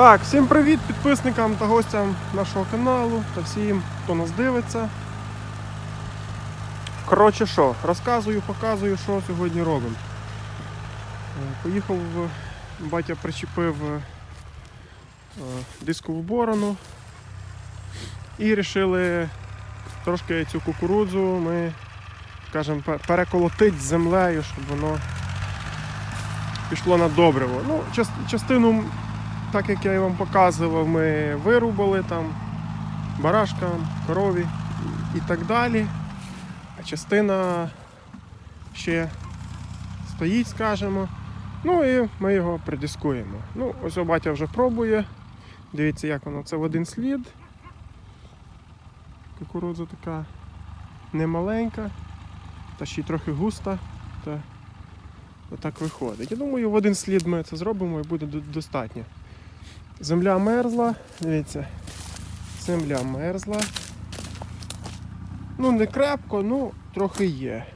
Так, всім привіт підписникам та гостям нашого каналу та всім, хто нас дивиться. Коротше що, розказую, показую, що сьогодні робимо. Е, Поїхав, батя причепив е, е, дискову борону і вирішили трошки цю кукурудзу ми, скажімо, пе- переколотити з землею, щоб воно пішло на добриво. Ну, частину так як я вам показував, ми вирубали там барашкам, корові і так далі. А частина ще стоїть, скажімо. Ну і ми його придискуємо. Ну, ось батя вже пробує. Дивіться, як воно це в один слід. Кукурудза така немаленька, та ще й трохи густа. Та отак виходить. Я думаю, в один слід ми це зробимо і буде достатньо. Земля мерзла, дивіться, земля мерзла. Ну, не крепко, ну трохи є.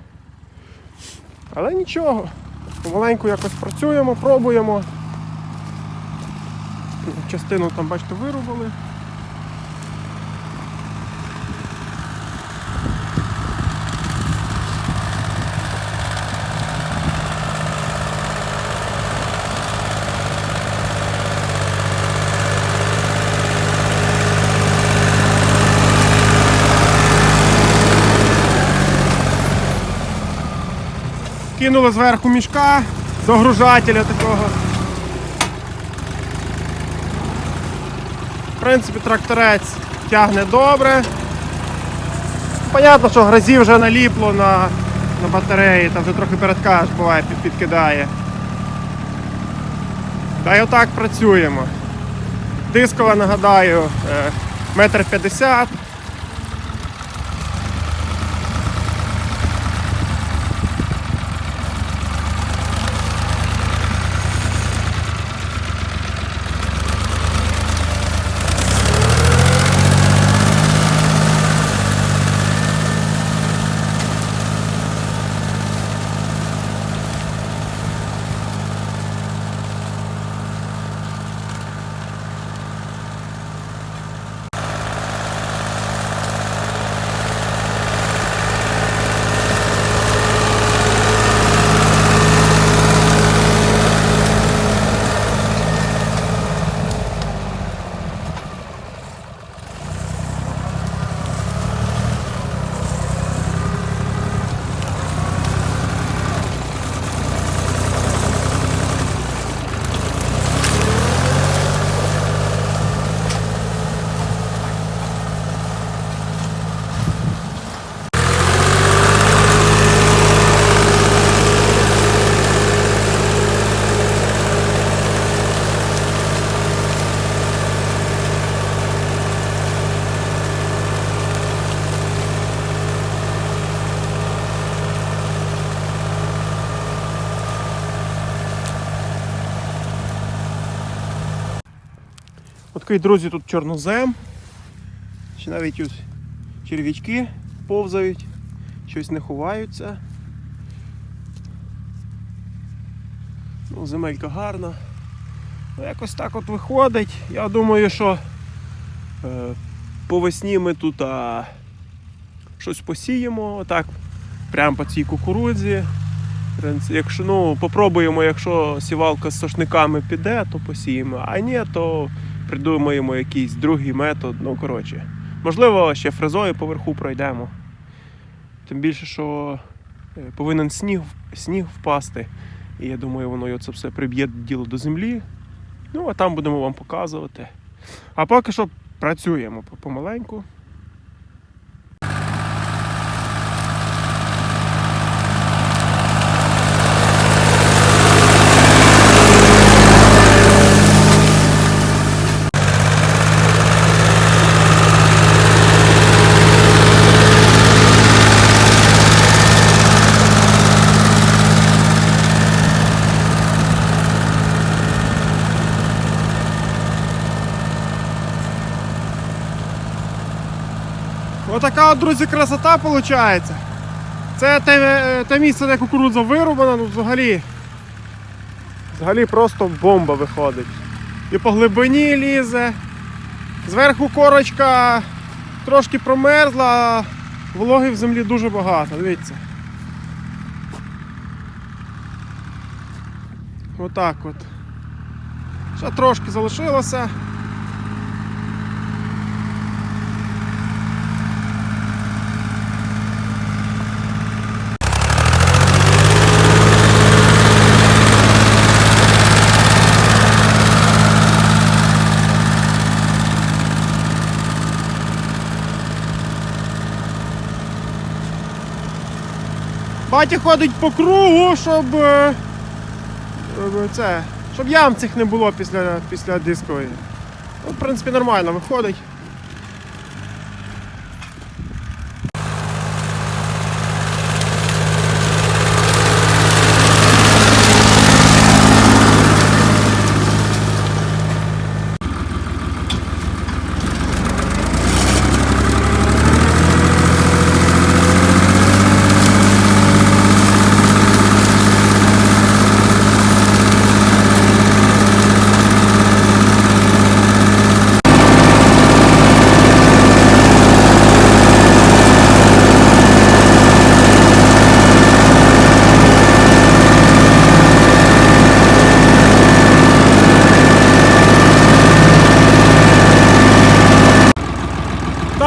Але нічого. Помаленьку якось працюємо, пробуємо. Частину там, бачите, вирубали. Кинули зверху мішка, догружателя такого. В принципі, тракторець тягне добре. Понятно, що грозі вже наліпло на, на батареї, там вже трохи передка аж буває під- підкидає. Та й отак працюємо. Дискова, нагадаю, е, метр п'ятдесят. Такий, друзі, тут чорнозем. Ще навіть ось черв'ячки повзають, щось не ховаються. Ну, земелька гарна. Ну, якось так от виходить. Я думаю, що е, по весні ми тут а, щось посіємо, отак, прямо по цій кукурудзі. Якщо ну, попробуємо, якщо сівалка з сошниками піде, то посіємо. А ні, то придумаємо якийсь другий метод. Ну, коротше. Можливо, ще фрезою поверху пройдемо. Тим більше, що е, повинен сніг, сніг впасти. І я думаю, воно це все приб'є діло до землі. Ну, а там будемо вам показувати. А поки що працюємо помаленьку. Отака от, друзі, красота виходить. Це те, е, те місце, де кукурудза вирубана, ну взагалі. Взагалі просто бомба виходить. і по глибині лізе. Зверху корочка трошки промерзла, вологи в землі дуже багато, дивіться. Отак от. Ще трошки залишилося. Батя ходить по кругу, щоб е, е, це, щоб ям цих не було після, після дискової. Ну, в принципі, нормально виходить.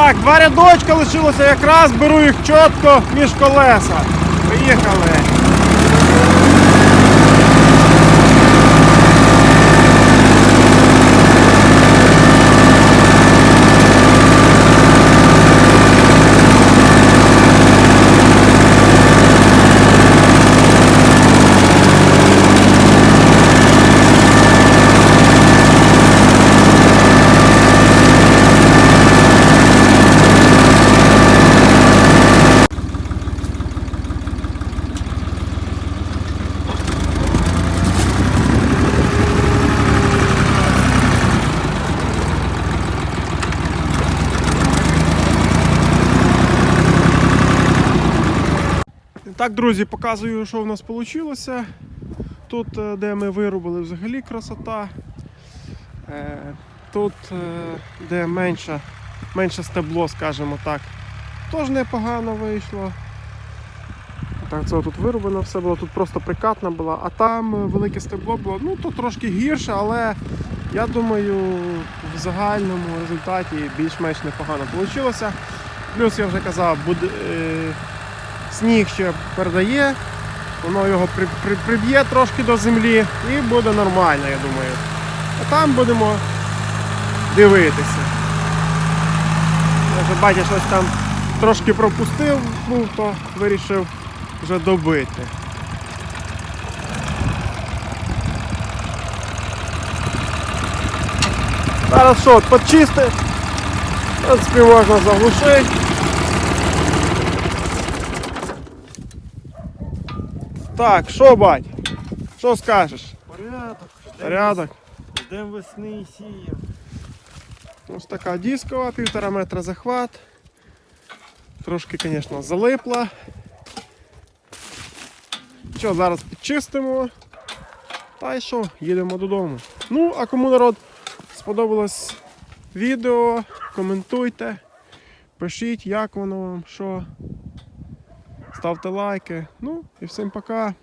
Так, два рядочка лишилося якраз, беру їх чітко між колеса. Поїхали. Так, друзі, показую, що в нас вийшло. Тут, е, де ми виробили, взагалі красота. Е, Тут, е, де менше, менше стебло, скажімо так, теж непогано вийшло. Так, це тут вироблено все було, тут просто прикатна була, а там велике стебло було, ну то трошки гірше, але я думаю, в загальному результаті більш-менш непогано вийшло. Плюс я вже казав, буде, сніг ще передає, воно його при, при, приб'є трошки до землі і буде нормально, я думаю. А там будемо дивитися. Я вже бачиш, щось там трошки пропустив, був, то вирішив вже добити. Зараз що, почисти, в принципі, можна заглушити. Так, що бать? Що скажеш? Порядок. Порядок. Ждем весни і сіємо. Ось така дискова, півтора метра захват. Трошки, звісно, залипла. Що, зараз підчистимо. Та й що, їдемо додому. Ну, а кому народ сподобалось відео, коментуйте, пишіть, як воно вам, що. Ставте лайки. Ну і всім пока.